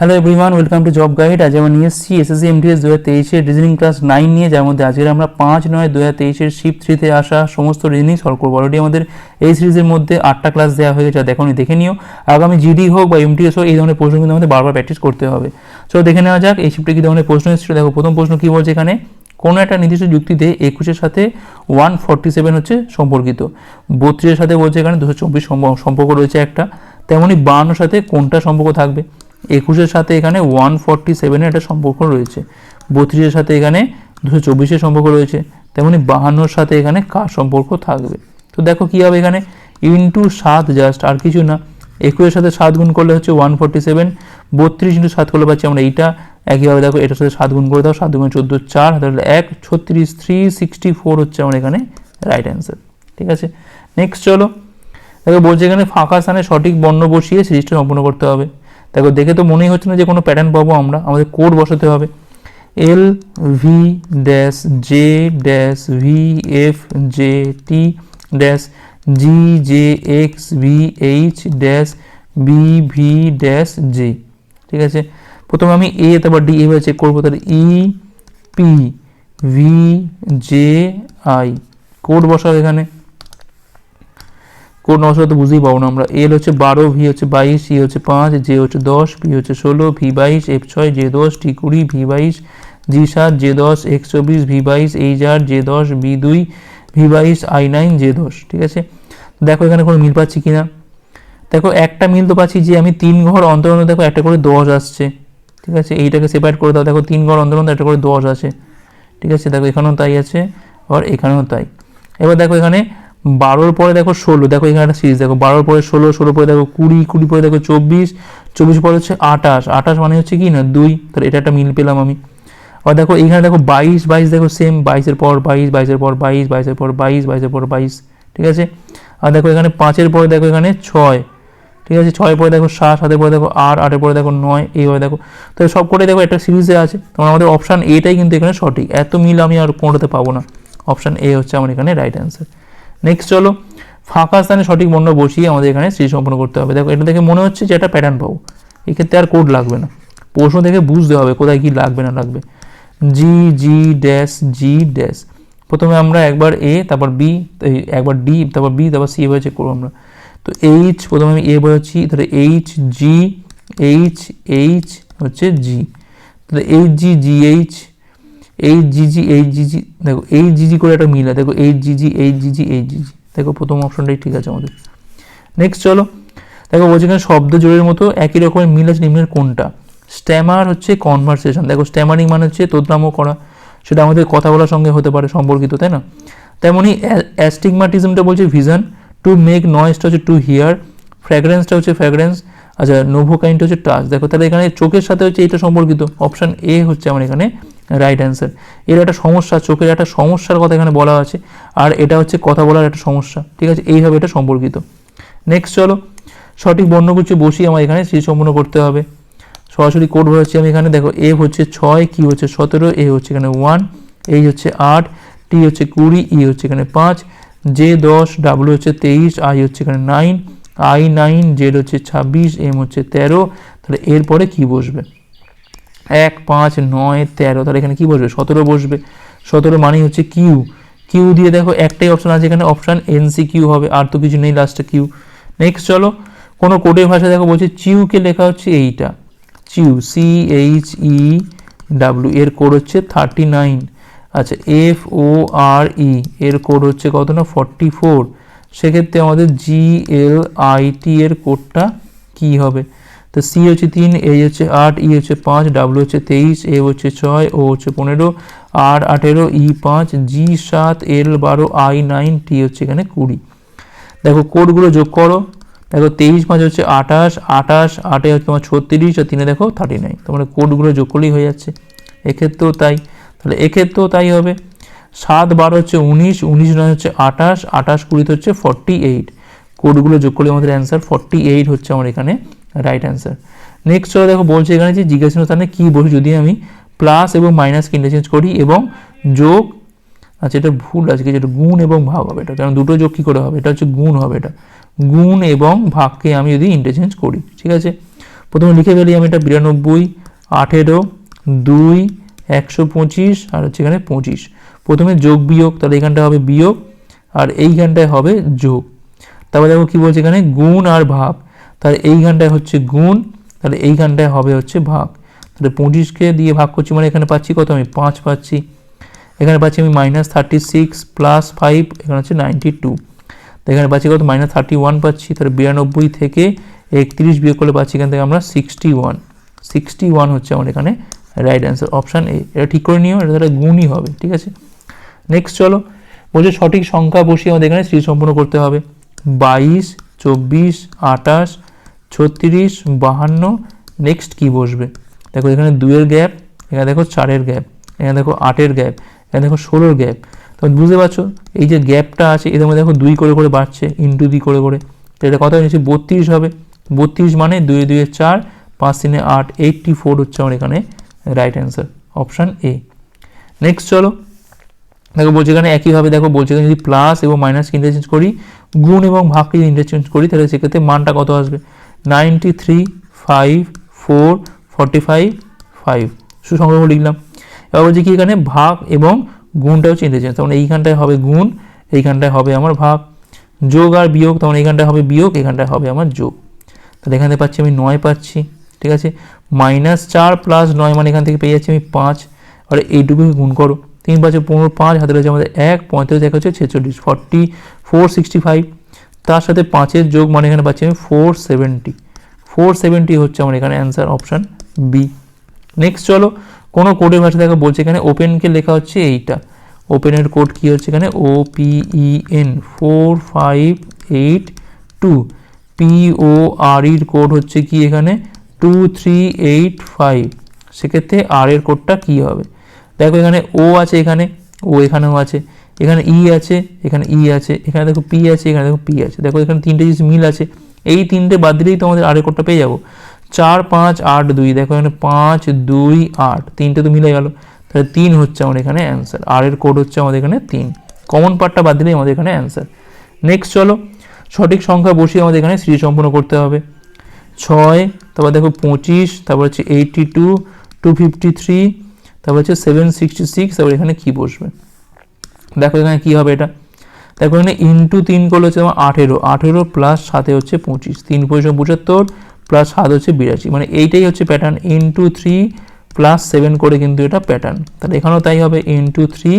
Hello everyone welcome to job guide আজ আমরা নিয়ে এসেছি এসএসসি এমটিএস দু হাজার তেইশের রিজনিং ক্লাস নাইন নিয়ে, যার মধ্যে আজকে আমরা পাঁচ নয় দু হাজার তেইশের শিপ থ্রিতে আসা সমস্ত রিজনিং সলভ করব। অলরেডি আমাদের এই সিরিজের মধ্যে আটটা ক্লাস দেওয়া হয়ে গেছে, দেখো, দেখে নিও। আগামী জিডি হোক বা এমটিএস হোক, এই ধরনের প্রশ্ন কিন্তু আমাদের বারবার প্র্যাকটিস করতে হবে। চলো দেখে নেওয়া যাক, এই শিপটে কী ধরনের প্রশ্ন এসেছিল। দেখো, প্রথম প্রশ্ন কী বলছে এখানে? কোনো একটা নির্দিষ্ট যুক্তিতে একুশের সাথে ওয়ান ফর্টি সেভেন হচ্ছে সম্পর্কিত। বত্রিশের সাথে বলছে এখানে দুশো চব্বিশ সম্পর্ক রয়েছে একটা। তেমনই বাহান্নর সাথে কোনটা সম্পর্ক থাকবে? একুশের সাথে এখানে ওয়ান ফর্টি সেভেনের একটা সম্পর্ক রয়েছে। বত্রিশের সাথে এখানে দুশো চব্বিশের সম্পর্ক রয়েছে। তেমনি বাহান্নর সাথে এখানে কার সম্পর্ক থাকবে? তো দেখো কী হবে এখানে? ইন্টু সাত জাস্ট আর কিছু না। একুশের সাথে সাত গুণ করলে হচ্ছে ওয়ান ফর্টি সেভেন বত্রিশ ইন্টু সাত করলে পাচ্ছি আমরা এইটা। একইভাবে দেখো, এটার সাথে সাত গুণ করে দাও, সাত গুণ চোদ্দ, চার তাহলে এক, ছত্রিশ থ্রি সিক্সটি ফোর হচ্ছে আমার এখানে রাইট অ্যান্সার ঠিক আছে? নেক্সট চলো। দেখো, বলছে এখানে ফাঁকা স্থানে সঠিক বর্ণ বসিয়ে সিরিজটা সম্পূর্ণ করতে হবে। দেখো, দেখে তো মনেই হচ্ছে না যে কোনো প্যাটার্ন পাবো আমরা। আমাদের কোড বসাতে হবে। L V dash J dash V F J T dash G J X V H dash B V dash J ঠিক আছে? প্রথমে আমি এ তারপর ডি এভাবে চেক করব। তাহলে E P V J I code বসাও এখানে। কোড নশো তো বুঝতেই পাবো না আমরা। এল হচ্ছে বারো ভি হচ্ছে বাইশ ই হচ্ছে পাঁচ জে হচ্ছে দশ ভি হচ্ছে ষোলো ভি বাইশ এফ ছয় জে দশ টি কুড়ি ভি বাইশ জি সাত জে দশ এক্স চব্বিশ ভি বাইশ এইচ আট জে দশ বি দুই ভি বাইশ আই নাইন জে দশ, ঠিক আছে? দেখো এখানে কোনো মিল পাচ্ছি কিনা? দেখো একটা মিল তো পাচ্ছি যে আমি তিন ঘর অন্তর দেখো একটা করে দশ আসছে, ঠিক আছে? এইটাকে সেপারেট করে দাও। দেখো তিন ঘর অন্তর একটা করে দশ আছে ঠিক আছে? দেখো এখানেও তাই আছে আর এখানেও তাই। এবার দেখো এখানে বারোর পরে দেখো ষোলো, দেখো এখানে একটা সিরিজ দেখো বারোর পরে ষোলো ষোলো পরে দেখো কুড়ি কুড়ি পরে দেখো চব্বিশ চব্বিশ পরে হচ্ছে আঠাশ আঠাশ মানে হচ্ছে কি না দুই? তাহলে এটা একটা মিল পেলাম আমি। আর দেখো এখানে দেখো বাইশ বাইশ দেখো সেম বাইশের পর বাইশ, বাইশের পর বাইশ, বাইশের পর বাইশ, বাইশের পর বাইশ, ঠিক আছে? আর দেখো এখানে পাঁচের পরে দেখো এখানে ছয়, ঠিক আছে? ছয় পরে দেখো সাত, সাতের পরে দেখো আট, আটের পরে দেখো নয় এইভাবে দেখো। তো সব করে দেখো একটা সিরিজে আছে। তখন আমাদের অপশান এটাই কিন্তু এখানে সঠিক। এত মিল আমি আর কোনোটাতে পাবো না। অপশান এ হচ্ছে আমার এখানে রাইট অ্যান্সার নেক্সট চলো, ফাঁকা স্থানে সঠিক বর্ণ বসিয়ে আমাদের এখানে সিরিজ সম্পন্ন করতে হবে। দেখো, এটা দেখে মনে হচ্ছে যে একটা প্যাটার্ন পাবো। এক্ষেত্রে আর কোড লাগবে না। প্রশ্ন দেখে বুঝতে হবে কোথায় কী লাগবে না লাগবে। জি জি ড্যাশ জি ড্যাশ প্রথমে আমরা একবার এ তারপর বি একবার ডি তারপর বি তারপর সি এভাবে করব আমরা। তো এইচ প্রথমে আমি এ বোঝাচ্ছি তাহলে এইচ জি এইচ এইচ হচ্ছে জি তাহলে H G G H H G G, H G G, দেখো এইচ জি জি করে একটা মিলা দেখো H G G, H G G, H G G. দেখো প্রথম অপশনটাই ঠিক আছে আমাদের। নেক্সট চলো। দেখো বলছে এখানে শব্দ জোরের মতো, একই রকমের মিল আছে নিম্নের কোনটা? স্ট্যামার হচ্ছে কনভারসেশন দেখো স্ট্যামারিং মানে হচ্ছে তোদরামো করা। সেটা আমাদের কথা বলার সঙ্গে হতে পারে, সম্পর্কিত, তাই না? তেমনই অ্যাস্টিগমাটিজমটা বলছে ভিজন টু মেক নয়েজটা হচ্ছে টু হিয়ার ফ্র্যাগ্রেন্সটা হচ্ছে ফ্র্যাগ্রেন্স আচ্ছা নোভোকাইনটা হচ্ছে টাচ দেখো তাহলে এখানে চোখের সাথে হচ্ছে এটা সম্পর্কিত। অপশান এ হচ্ছে আমার এখানে রাইট অ্যান্সার এর একটা সমস্যা, চোখের একটা সমস্যার কথা এখানে বলা আছে। আর এটা হচ্ছে কথা বলার একটা সমস্যা। ঠিক আছে? এইভাবে এটা সম্পর্কিত। নেক্সট চলো। সঠিক বর্ণগুচ্ছ বসিয়ে আমার এখানে সেই সম্পূর্ণ করতে হবে। সরাসরি কোড হচ্ছে আমি এখানে। দেখো এ হচ্ছে ছয় কি হচ্ছে সতেরো এ হচ্ছে এখানে ওয়ান এই হচ্ছে আট টি হচ্ছে কুড়ি ই হচ্ছে এখানে পাঁচ জে দশ ডাব্লু হচ্ছে তেইশ আই হচ্ছে এখানে নাইন আই নাইন জেড হচ্ছে ছাব্বিশ এম হচ্ছে তেরো। তাহলে এরপরে কি বসবে? এক, পাঁচ, নয়, তেরো, তাহলে এখানে কি বসবে? সতেরো বসবে। সতেরো মানেই হচ্ছে কিউ কিউ দিয়ে দেখো একটাই অপশান আছে এখানে অপশান এনসি কিউ হবে, আর তো কিছু নেই লাস্টে কিউ নেক্সট চলো, কোনো কোডের ভাষা দেখো বলছে চিউকে লেখা হচ্ছে এইটা। Chew C H E W এর কোড হচ্ছে থার্টি নাইন আচ্ছা এফ ও আর ই এর কোড হচ্ছে কত না? ফর্টি ফোর সেক্ষেত্রে আমাদের জি এল আই টি এর কোডটা কী হবে? তো সি হচ্ছে তিন এ হচ্ছে আট ই হচ্ছে পাঁচ ডাব্লিউ হচ্ছে তেইশ এ হচ্ছে ছয় ও হচ্ছে পনেরো আর আঠেরো ই পাঁচ জি সাত এল বারো আই নাইন টি হচ্ছে এখানে কুড়ি। দেখো কোডগুলো যোগ করো। দেখো তেইশ পাঁচ হচ্ছে আঠাশ আঠাশ আটে হচ্ছে তোমার ছত্রিশ আর তিনে দেখো থার্টি নাইন তোমার কোডগুলো যোগ করলেই হয়ে যাচ্ছে। এক্ষেত্রেও তাই। তাহলে এক্ষেত্রেও তাই হবে। সাত বারো হচ্ছে উনিশ উনিশ নয় হচ্ছে আঠাশ আঠাশ কুড়িতে হচ্ছে ফর্টি এইট কোডগুলো যোগ করলে আমাদের অ্যান্সার ফর্টি এইট হচ্ছে আমার এখানে রাইট অ্যান্সার নেক্সট চলো দেখো বলছে এখানে যে জিজ্ঞাসা স্থানে কী বসে যদি আমি প্লাস এবং মাইনাসকে ইন্টারচেঞ্জ করি এবং যোগ আচ্ছা এটা ভুল আছে কি যেটা গুণ এবং ভাগ হবে এটা, কারণ দুটো যোগ কী করে হবে? এটা হচ্ছে গুণ হবে এটা। গুণ এবং ভাগকে আমি যদি ইন্টারচেঞ্জ করি, ঠিক আছে? প্রথমে লিখে ফেলি আমি এটা বিরানব্বই, আঠেরো, দুই, একশো পঁচিশ, আর হচ্ছে এখানে পঁচিশ। প্রথমে যোগ বিয়োগ, তাহলে এখানটা হবে বিয়োগ, আর এইখানটায় হবে যোগ। তারপর দেখো কী বলছে এখানে? গুণ আর ভাগ। তাহলে এইখানটায় হচ্ছে গুণ, তাহলে এই এইখানটায় হবে হচ্ছে ভাগ। তাহলে পঁচিশকে দিয়ে ভাগ করছি মানে এখানে পাচ্ছি কত আমি? পাঁচ পাচ্ছি। এখানে পাচ্ছি আমি minus thirty six plus five এখানে হচ্ছে নাইনটি টু তো এখানে পাচ্ছি কত? মাইনাস থার্টি ওয়ান পাচ্ছি, তাহলে বিরানব্বই থেকে একত্রিশ বিয়োগ করলে পাচ্ছি এখান থেকে আমরা সিক্সটি ওয়ান সিক্সটি ওয়ান হচ্ছে আমার এখানে রাইট অ্যান্সার অপশান এ এটা ঠিক করে নিও, এটা তাহলে গুণই হবে, ঠিক আছে? নেক্সট চলো, বলছে সঠিক সংখ্যা বসিয়ে আমাদের এখানে শ্রী সম্পূর্ণ করতে হবে। বাইশ, চব্বিশ আটাশ ছত্রিশ, বাহান্ন নেক্সট কি বসবে? দেখো এখানে দুইয়ের গ্যাপ এখানে দেখো চারের গ্যাপ এখানে দেখো আটের গ্যাপ এখানে দেখো ষোলোর গ্যাপ তখন বুঝতে পারছ? এই যে গ্যাপটা আছে এদের মধ্যে দেখো দুই করে করে বাড়ছে ইন্টু দুই করে করে। তো এটা কত নিচ্ছে বত্রিশ হবে। বত্রিশ মানে দুই দুয়ে চার, পাঁচ তিনে আট এইটটি ফোর হচ্ছে আমার এখানে right answer option A next চলো। দেখো বলছে এখানে একইভাবে, দেখো বলছে এখানে যদি প্লাস এবং মাইনাসকে ইন্টারচেঞ্জ করি গুণ এবং ভাগকে যদি ইন্টারচেঞ্জ করি, তাহলে সেক্ষেত্রে মানটা কত আসবে? Ninety three five four forty five five সুসংগ্রহ লিখলাম। এবার বলছি কি এখানে ভাগ এবং গুণটা হচ্ছে ইন্টারচেঞ্জ তখন এইখানটায় হবে গুণ, এইখানটায় হবে আমার ভাগ। যোগ আর বিয়োগ তখন এইখানটায় হবে বিয়োগ এখানটায় হবে আমার যোগ। তাহলে এখান থেকে পাচ্ছি আমি নয় পাচ্ছি, ঠিক আছে? মাইনাস চার প্লাস নয় মানে এখান থেকে পেয়ে যাচ্ছি আমি পাঁচ। আর এইটুকু গুণ করো। তিন পাঁচে পনেরো পাঁচ হাতে রয়েছে আমাদের এক, পঁয়তাল্লিশ এক হচ্ছে ছেচল্লিশ ফর্টি ফোর সিক্সটি ফাইভ তার সাথে পাঁচের যোগ মানে এখানে পাচ্ছি আমি ফোর সেভেন্টি ফোর সেভেন্টি হচ্ছে আমার এখানে অ্যান্সার অপশান বি নেক্সট চলো, কোনো কোডের ভাষা দেখা, বলছে এখানে ওপেনকে লেখা হচ্ছে এইটা। ওপেনের কোড কি হচ্ছে এখানে? O P E N four five eight two P O R ইর কোড হচ্ছে কি এখানে? টু থ্রি এইট ফাইভ সেক্ষেত্রে আর এর কোডটা কী হবে? দেখো এখানে ও আছে এখানে ও এখানেও আছে, এখানে ই আছে, এখানে ই আছে, এখানে দেখো পি আছে, এখানে দেখো পি আছে। দেখো এখানে তিনটে জিনিস মিল আছে, এই তিনটে বাদ দিলেই তো আমাদের আর এর কোডটা পেয়ে যাব। চার, পাঁচ, আট, দুই, দেখো এখানে পাঁচ, দুই, আট, তিনটে তো মিলে গেল। তাহলে তিন হচ্ছে আমাদের এখানে অ্যান্সার আর এর কোড হচ্ছে আমাদের এখানে তিন। কমন পার্টটা বাদ দিলেই আমাদের এখানে অ্যান্সার নেক্সট চলো, সঠিক সংখ্যা বসিয়ে আমাদের এখানে শ্রী সম্পূর্ণ করতে হবে। ছয়, তারপর দেখো পঁচিশ, তারপর হচ্ছে eighty two two fifty three তারপর হচ্ছে সেভেন সিক্সটি সিক্স তারপর এখানে কী বসবে? দেখো এখানে কী হবে এটা? দেখো এখানে ইন্টু তিন করলে হচ্ছে তোমার আঠেরো। আঠেরো প্লাস সাথে হচ্ছে পঁচিশ। তিন পঁচিশ পঁচাত্তর প্লাস সাত হচ্ছে বিরাশি। মানে এইটাই হচ্ছে pattern into three plus seven করে কিন্তু এটা প্যাটার্ন তাহলে এখানেও তাই হবে। ইন্টু থ্রি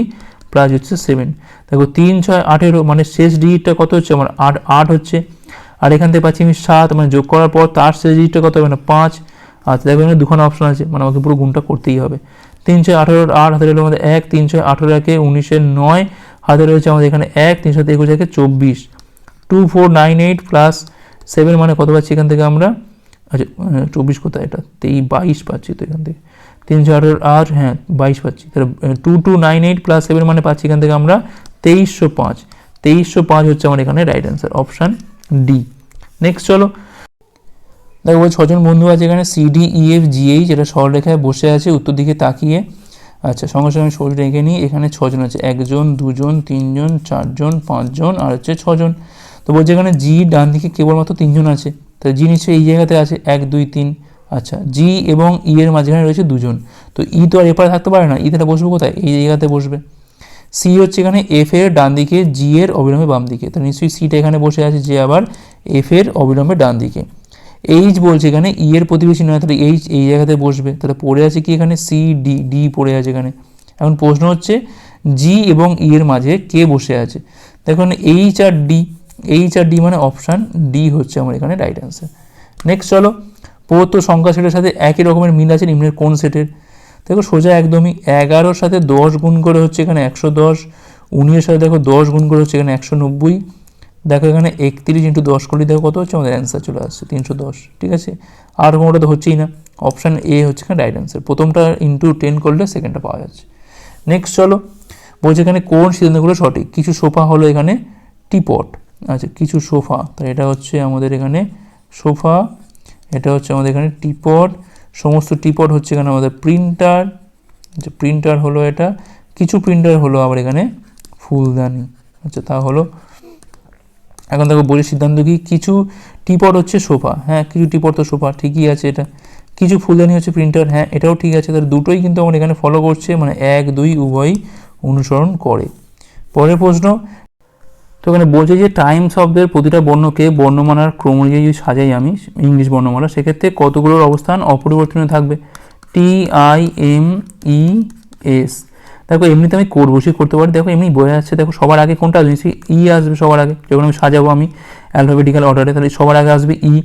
প্লাস হচ্ছে সেভেন দেখো তিন, ছয়, আঠেরো মানে শেষ ডিজিটটা কত হচ্ছে? আমার আট আট হচ্ছে। আর এখান থেকে পাচ্ছি আমি সাত মানে যোগ করার পর তার শেষ ডিজিটটা কত হবে? না পাঁচ। আচ্ছা দেখো এখানে দুখানা অপশন আছে। মানে আমাকে পুরো গুণটা করতেই হবে। তিন ছয় আঠেরো আট হাতে রইল আমাদের এক তিন ছয় আঠেরো একে উনিশের নয় হাতে রয়েছে আমাদের এখানে এক, তিনশো একুশ একে চব্বিশ। Two four nine eight plus seven মানে কত পাচ্ছি এখান থেকে আমরা? আচ্ছা চব্বিশ কোথায়? এটা তেই বাইশ পাচ্ছি তো এখান থেকে। তিনশো আঠেরো আট হ্যাঁ বাইশ পাচ্ছি। তাহলে two two nine eight plus seven মানে পাচ্ছি এখান থেকে আমরা তেইশশো পাঁচ। তেইশশো পাঁচ হচ্ছে আমার এখানে right answer option D next চলো দেখো ছজন বন্ধু আছে এখানে সিডি ইএফ জিএইচ এটা সরলরেখায় বসে আছে, উত্তর দিকে তাকিয়ে। আচ্ছা সঙ্গে সঙ্গে শরীর রেখে নিই, এখানে ছজন আছে, একজন, দুজন, তিনজন, চারজন, পাঁচজন, আর হচ্ছে ছজন। তো বলছে এখানে জি ডান দিকে কেবলমাত্র তিনজন আছে, তো জি নিশ্চয়ই এই জায়গাতে আছে, এক, দুই, তিন। আচ্ছা জি এবং ই এর মাঝখানে রয়েছে দুজন। তো ই তো আর এপারে থাকতে পারে না ই তাহলে বসবে কোথায়? এই জায়গাতে বসবে। সি হচ্ছে এখানে এফ এর ডান দিকে জি এর অবিলম্বে বাম দিকে। তো নিশ্চয়ই সিটা এখানে বসে আছে, যে আবার এফ এর অবিলম্বে ডান দিকে। এইচ বলছে এখানে ই এর প্রতিবেশী নয়, তাহলে এইচ এই জায়গাতে বসবে। তাহলে পড়ে আছে কি এখানে? সি ডি ডি পড়ে আছে এখানে। এখন প্রশ্ন হচ্ছে জি এবং ই এর মাঝে কে বসে আছে? দেখুন H R D H R D মানে অপশান ডি হচ্ছে আমার এখানে রাইট অ্যান্সার নেক্সট চলো, প্রদত্ত সংখ্যা সেটের সাথে একই রকমের মিল আছে নিম্নের কোন সেটের? দেখো, সোজা একদমই এগারোর সাথে দশ গুণ করে হচ্ছে এখানে একশো দশ, উনিশের সাথে দেখো দশ গুণ করে হচ্ছে এখানে একশো নব্বই দেখো এখানে একত্রিশ ইন্টু দশ করলে দেখো কত হচ্ছে? আমাদের অ্যান্সার চলে আসছে তিনশো দশ, ঠিক আছে? আর কোনোটা তো হচ্ছেই না। অপশান এ হচ্ছে এখানে রাইট অ্যান্সার প্রথমটা ইন্টু টেন করলে সেকেন্ডটা পাওয়া যাচ্ছে। নেক্সট চলো, বলছে এখানে কোন সিদ্ধান্তগুলো সঠিক? কিছু সোফা হলো এখানে টিপট। আচ্ছা কিছু সোফা। তাই এটা হচ্ছে আমাদের এখানে সোফা, এটা হচ্ছে আমাদের এখানে টিপট। সমস্ত টিপট হচ্ছে এখানে আমাদের প্রিন্টার আচ্ছা প্রিন্টার হলো এটা। কিছু প্রিন্টার হলো আবার এখানে ফুলদানি। আচ্ছা তা হলো এখন দেখো বইয়ের সিদ্ধান্ত কি? কিছু টিপট হচ্ছে সোফা। হ্যাঁ কিছু টিপট তো সোফা, ঠিকই আছে এটা। কিছু ফুলদানি হচ্ছে প্রিন্টার হ্যাঁ এটাও ঠিক আছে। তাহলে দুটোই কিন্তু আমার এখানে ফলো করছে মানে এক, দুই, উভয়ই অনুসরণ করে। পরের প্রশ্ন, তো এখানে বলছে যে টাইম শব্দের প্রতিটা বর্ণকে বর্ণমালার ক্রম অনুযায়ী সাজাই আমি, ইংলিশ বর্ণমালা, সেক্ষেত্রে কতগুলোর অবস্থান অপরিবর্তনীয় থাকবে? T I M E S দেখো, এমনিতে আমি কোড বসিয়ে করতে পারি। দেখো, এমনি বোঝা যাচ্ছে দেখো, সবার আগে কোনটা আসবে ই আসবে সবার আগে। যখন আমি সাজাবো আমি অ্যালফাবেটিক্যাল অর্ডারে তাহলে সবার আগে আসবে ই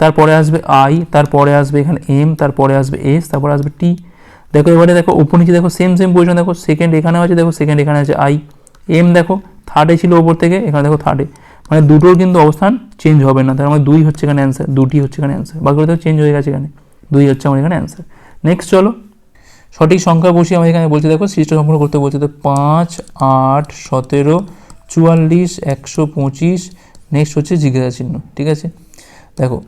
তারপরে আসবে আই তারপরে আসবে এখানে এম তারপরে আসবে এস তারপরে আসবে টি দেখো, এবারে দেখো ওপর নিচে দেখো সেম সেম পজিশন দেখো সেকেন্ড এখানে আছে, দেখো সেকেন্ড এখানে আছে আই এম দেখো থার্ডে ছিল ওপর থেকে, এখানে দেখো থার্ডে মানে দুটোর কিন্তু অবস্থান চেঞ্জ হবে না। তার মানে দুই হচ্ছে এখানে অ্যান্সার দুটি হচ্ছে এখানে অ্যান্সার বাকিগুলো দেখো চেঞ্জ হয়ে গেছে এখানে। দুই হচ্ছে আমার এখানে অ্যান্সার নেক্সট চলো সঠিক সংখ্যা বসিয়ে আমার এখানে বলছে, দেখো, সৃষ্ট সম্পূর্ণ করতে বলছে তো পাঁচ, আট, সতেরো, চুয়াল্লিশ, একশো পঁচিশ নেক্সট হচ্ছে জিজ্ঞাসা চিহ্ন, ঠিক আছে? দেখো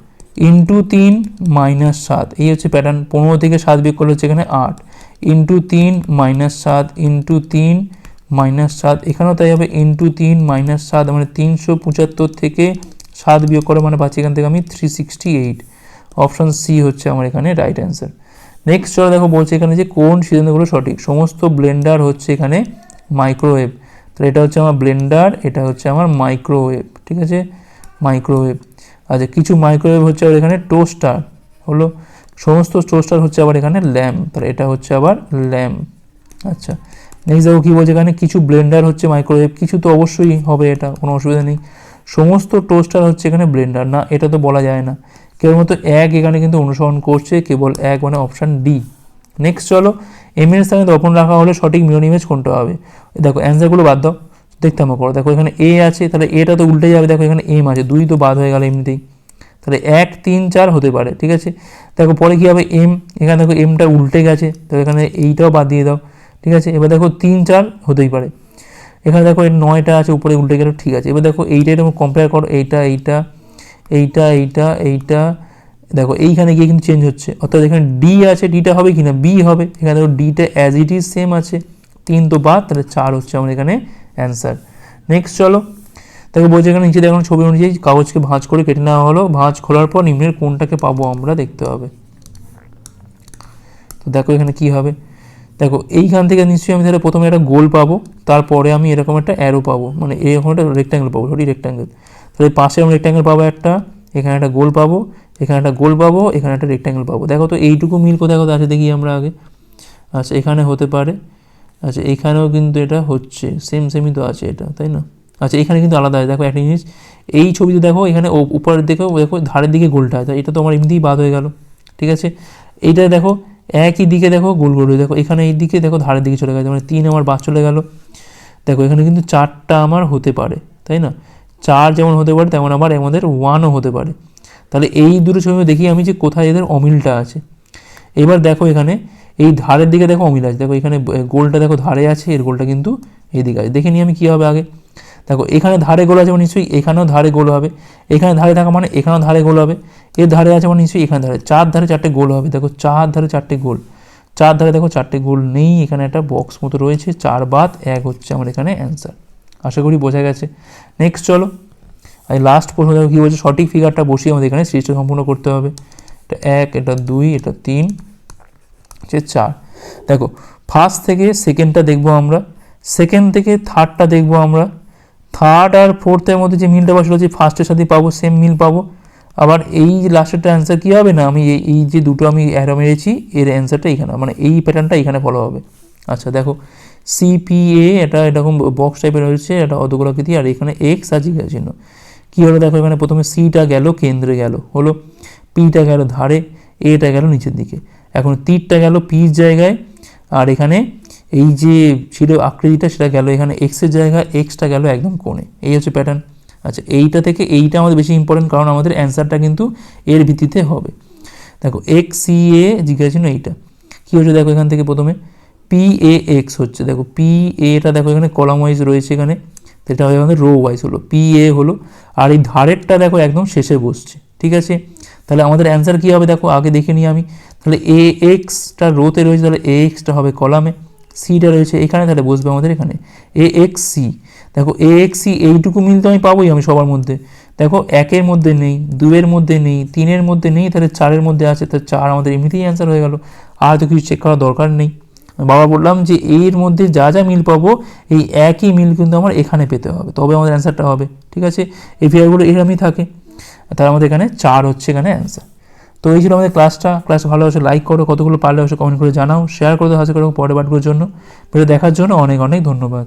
ইন্টু তিন মাইনাস সাত, এই হচ্ছে প্যাটার্ন পনেরো থেকে সাত বিয়োগ করলে হচ্ছে এখানে আট ইন্টু তিন মাইনাস সাত ইন্টু তিন মাইনাস সাত, এখানেও তাই হবে ইন্টু তিন মাইনাস সাত মানে তিনশো পঁচাত্তর থেকে সাত বিয়োগ করে মানে পাচ্ছি এখান থেকে আমি three sixty eight option C হচ্ছে আমার এখানে রাইট অ্যান্সার নেক্সট চলো দেখো বলছে এখানে যে কোন সিদ্ধান্তগুলো সঠিক। সমস্ত ব্লেন্ডার হচ্ছে এখানে মাইক্রোওয়েভ তাহলে এটা হচ্ছে আমার ব্লেন্ডার, এটা হচ্ছে আমার মাইক্রোওয়েভ ঠিক আছে? মাইক্রোওয়েভ আচ্ছা কিছু মাইক্রোওয়েভ হচ্ছে আবার এখানে টোস্টার হলো? সমস্ত টোস্টার হচ্ছে আবার এখানে ল্যাম্প তাহলে এটা হচ্ছে আবার ল্যাম্প আচ্ছা নেক্সট দেখো কী বলছে এখানে? কিছু ব্লেন্ডার হচ্ছে মাইক্রোওয়েভ কিছু তো অবশ্যই হবে এটা, কোনো অসুবিধা নেই। সমস্ত টোস্টার হচ্ছে এখানে ব্লেন্ডার, না, এটা তো বলা যায় না। কেবলমাত্র এক এখানে কিন্তু অনুসরণ করছে, কেবল এক মানে অপশান ডি নেক্সট চলো এম এর স্থানে দর্পণ রাখা হলে সঠিক মিরর ইমেজ কোনটা হবে? দেখো অ্যান্সারগুলো বাদ দাও, দেখতে আমার করো দেখো, এখানে এ আছে, তাহলে এটা তো উল্টে যাবে। দেখো, এখানে এম আছে, দুই তো বাদ হয়ে গেল এমনিতেই। তাহলে এক, তিন, চার হতে পারে, ঠিক আছে? দেখো, পরে কী হবে? এম এখানে দেখো এমটা উল্টে গেছে, তো এখানে এইটাও বাদ দিয়ে দাও, ঠিক আছে? এবার দেখো, তিন, চার হতেই পারে। এখানে দেখো নয়টা আছে, উপরে উল্টে গেল, ঠিক আছে। এবার দেখো, এইটা এরকম কম্পেয়ার করো, এইটা এইটা এইটা এইটা এইটা। দেখো, এইখানে গিয়ে কিন্তু চেঞ্জ হচ্ছে। অর্থাৎ এখানে ডি আছে ডিটা হবে কি না বি হবে। এখানে দেখো data as it is same আছে। তিন তো বাদ, তাহলে চার হচ্ছে আমার এখানে অ্যান্সার নেক্সট চলো। দেখো, বলছে এখানে নিচে দেখুন ছবি অনুযায়ী কাগজকে ভাঁজ করে কেটে নেওয়া হলো। ভাঁজ খোলার পর নিম্নের কোনটাকে পাবো আমরা দেখতে হবে। তো দেখো এখানে কি হবে। দেখো, এইখান থেকে নিশ্চয়ই আমি তাহলে প্রথমে একটা গোল পাবো। তারপরে আমি এরকম একটা অ্যারো পাবো। মানে এরকম একটা রেক্ট্যাঙ্গেল পাবো সরি রেক্ট্যাঙ্গেল তাহলে পাশে আমি রেক্ট্যাঙ্গেল পাবো একটা, এখানে একটা গোল পাবো, এখানে একটা গোল পাবো, এখানে একটা রেক্ট্যাঙ্গেল পাবো। দেখো তো এইটুকু মিল কোথায় কোথায় আছে দেখি আমরা আগে। আচ্ছা এখানে হতে পারে। আচ্ছা এখানেও কিন্তু এটা হচ্ছে সেম সেমই তো আছে এটা, তাই না? আচ্ছা এখানে কিন্তু আলাদা আছে। দেখো একটা জিনিস, এই ছবিতে দেখো, এখানে উপরের দিকে দেখো, ধারের দিকে গোলটা আছে। এটা তো আমার এমনিতেই বাদ হয়ে গেল, ঠিক আছে? এইটা দেখো, একই দিকে দেখো গোল গোল। দেখো, এখানে এই দিকে দেখো ধারের দিকে চলে গেছে মানে তিন আমার বাদ চলে গেল। দেখো, এখানে কিন্তু চারটা আমার হতে পারে, তাই না? চার যেমন হতে পারে, তেমন আবার আমাদের ওয়ানও হতে পারে। তাহলে এই দুটো ছবি দেখি, আমি যে কোথায় এদের অমিলটা আছে। এবার দেখো এখানে, এই ধারের দিকে দেখো অমিল আছে। দেখো এখানে গোলটা দেখো ধারে আছে, এর গোলটা কিন্তু এই দিকে আছে। দেখে নিই আমি কী হবে আগে। দেখো, এখানে ধারে গোল আছে মানে নিশ্চয়ই এখানেও ধারে গোল হবে। এখানে ধারে থাকা মানে এখানেও ধারে গোল হবে। এর ধারে আছে মানে নিশ্চয়ই এখানে ধারে। চার ধারে চারটে গোল হবে। দেখো, চার ধারে চারটে গোল। চার ধারে দেখো চারটে গোল নেই। এখানে একটা বক্স মতো রয়েছে। চার বাদ, এক হচ্ছে আমার এখানে অ্যান্সার আশা করি বোঝা গেছে। নেক্সট চলো। আর লাস্ট প্রশ্ন দেখো, কী বলছে? সঠিক ফিগারটা বসিয়ে আমাদের এখানে সৃষ্টি সম্পূর্ণ করতে হবে। এটা এক, এটা দুই, এটা তিন, হচ্ছে চার। দেখো ফার্স্ট থেকে সেকেন্ডটা দেখব আমরা। সেকেন্ড থেকে থার্ডটা দেখব আমরা। থার্ড আর ফোর্থের মধ্যে যে মিলটা বসে রয়েছে ফার্স্টের সাথে পাবো সেম মিল পাবো। আবার এই লাস্টেরটা অ্যান্সার কী হবে না? আমি এই যে দুটো আমি অ্যারো মেরেছি, এর অ্যান্সারটা এখানে মানে এই প্যাটার্নটা এখানে ফলো হবে। আচ্ছা দেখো। সিপিএ এটা এরকম বক্স টাইপের রয়েছে, এটা অধগোলাকৃতি আর এখানে এক্স আর জিজ্ঞাসা চিহ্ন। কী হলো? দেখো এখানে প্রথমে সিটা গেল, কেন্দ্রে গেল, হলো? পিটা গেল ধারে এটা গেল নিচের দিকে। এখন তীরটা গেল পির জায়গায়, আর এখানে এই যে ছিল আকৃতিটা, সেটা গেল এখানে এক্সের জায়গায় এক্সটা গেল একদম কোণে। এই হচ্ছে প্যাটার্ন আচ্ছা এইটা থেকে এইটা আমাদের বেশি ইম্পর্টেন্ট কারণ আমাদের অ্যান্সারটা কিন্তু এর ভিত্তিতে হবে। দেখো এক্স সি এ জিজ্ঞাসা এইটা। কী হচ্ছে? দেখো এখান থেকে প্রথমে। পি এক্স হচ্ছে, দেখো পি এটা দেখো এখানে কলাম ওয়াইজ রয়েছে এখানে এটা হবে আমাদের রো ওয়াইজ হলো পি এ হলো, আর এই ধারেরটা দেখো একদম শেষে বসছে, ঠিক আছে? তাহলে আমাদের অ্যান্সার কী হবে দেখো, আগে দেখে নিই আমি, তাহলে এ এক্সটা রোতে রয়েছে, তাহলে এ এক্সটা হবে কলামে সিটা রয়েছে এখানে, তাহলে বসবে আমাদের এখানে এ এক্স সি দেখো এ এক্স সি এইটুকু মিল তো আমি পাবোই আমি সবার মধ্যে, দেখো একের মধ্যে নেই, দুয়ের মধ্যে নেই, তিনের মধ্যে নেই, তাহলে চারের মধ্যে আছে, তাহলে চার আমাদের এমনিতেই অ্যান্সার হয়ে গেল, আর তো কিছু চেক করার দরকার নেই। বাবা বললাম যে এর মধ্যে যা যা মিল পাবো, এই একই মিল কিন্তু আমার এখানে পেতে হবে। তবে আমাদের অ্যান্সারটা হবে, ঠিক আছে? এই ফিগারগুলো এরকমই থাকে। তার আমাদের এখানে চার হচ্ছে এখানে অ্যান্সার তো এই ছিল আমাদের ক্লাসটা ক্লাস ভালো হচ্ছে লাইক করো। কতগুলো পারলে অবশ্যই কমেন্ট করে জানাও। শেয়ার করে দাও হাসি করো পরের বাটগুলোর জন্য। ভিডিও দেখার জন্য অনেক অনেক ধন্যবাদ।